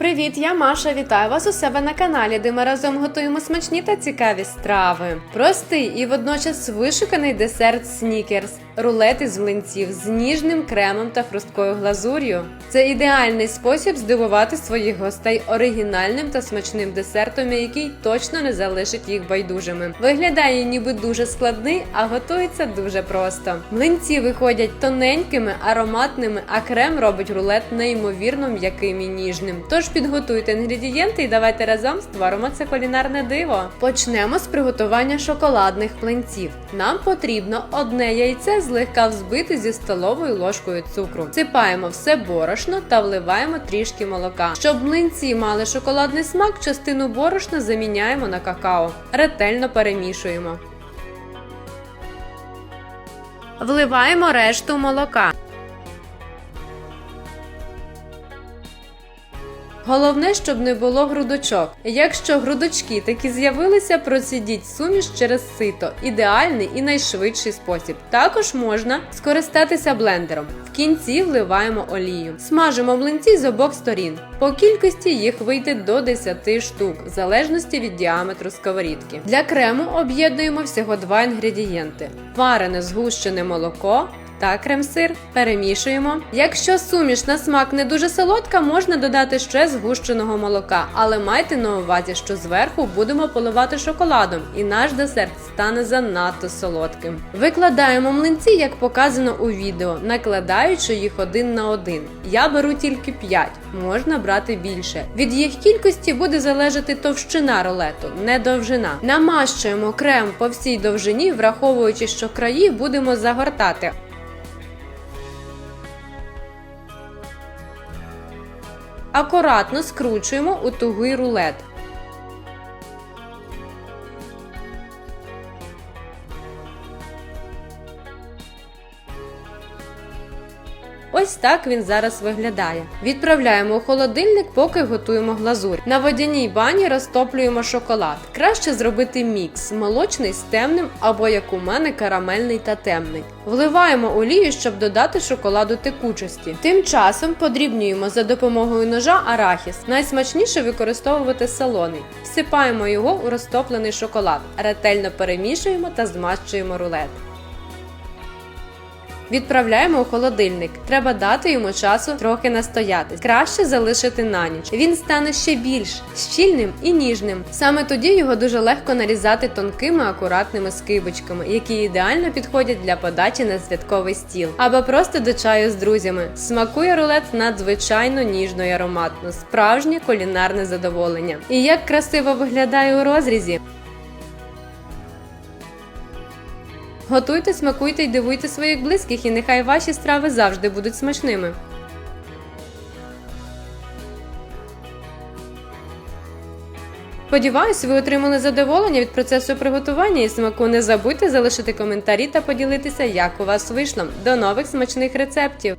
Привіт, я Маша. Вітаю вас у себе на каналі, де ми разом готуємо смачні та цікаві страви. Простий і водночас вишуканий десерт снікерс, рулети з млинців з ніжним кремом та хрусткою глазур'ю. Це ідеальний спосіб здивувати своїх гостей оригінальним та смачним десертом, який точно не залишить їх байдужими. Виглядає ніби дуже складний, а готується дуже просто. Млинці виходять тоненькими, ароматними, а крем робить рулет неймовірно м'яким і ніжним. Тож підготуйте інгредієнти і давайте разом створимо це кулінарне диво. Почнемо з приготування шоколадних млинців. Нам потрібно одне яйце злегка взбити зі столовою ложкою цукру. Сипаємо все борошно та вливаємо трішки молока. Щоб млинці мали шоколадний смак, частину борошна заміняємо на какао. Ретельно перемішуємо. Вливаємо решту молока. Головне, щоб не було грудочок. Якщо грудочки такі з'явилися, процідіть суміш через сито. Ідеальний і найшвидший спосіб. Також можна скористатися блендером. В кінці вливаємо олію. Смажимо млинці з обох сторін. По кількості їх вийде до 10 штук, в залежності від діаметру сковорідки. Для крему об'єднуємо всього два інгредієнти: варене згущене молоко та крем-сир перемішуємо. Якщо суміш на смак не дуже солодка, можна додати ще згущеного молока, але майте на увазі, що зверху будемо поливати шоколадом, і наш десерт стане занадто солодким. Викладаємо млинці, як показано у відео, накладаючи їх один на один. Я беру тільки 5, можна брати більше. Від їх кількості буде залежати товщина рулету, не довжина. Намащуємо крем по всій довжині, враховуючи, що краї будемо загортати. Акуратно скручуємо у тугий рулет. Ось так він зараз виглядає. Відправляємо у холодильник, поки готуємо глазурь. На водяній бані розтоплюємо шоколад. Краще зробити мікс молочний з темним або, як у мене, карамельний та темний. Вливаємо олію, щоб додати шоколаду текучості. Тим часом подрібнюємо за допомогою ножа арахіс. Найсмачніше використовувати солоний. Всипаємо його у розтоплений шоколад, ретельно перемішуємо та змащуємо рулет. Відправляємо у холодильник. Треба дати йому часу трохи настояти. Краще залишити на ніч. Він стане ще більш щільним і ніжним. Саме тоді його дуже легко нарізати тонкими акуратними скибочками, які ідеально підходять для подачі на святковий стіл або просто до чаю з друзями. Смакує рулет надзвичайно ніжно і ароматно, справжнє кулінарне задоволення. І як красиво виглядає у розрізі. Готуйте, смакуйте і дивуйте своїх близьких, і нехай ваші страви завжди будуть смачними. Сподіваюсь, ви отримали задоволення від процесу приготування і смаку. Не забудьте залишити коментарі та поділитися, як у вас вийшло. До нових смачних рецептів!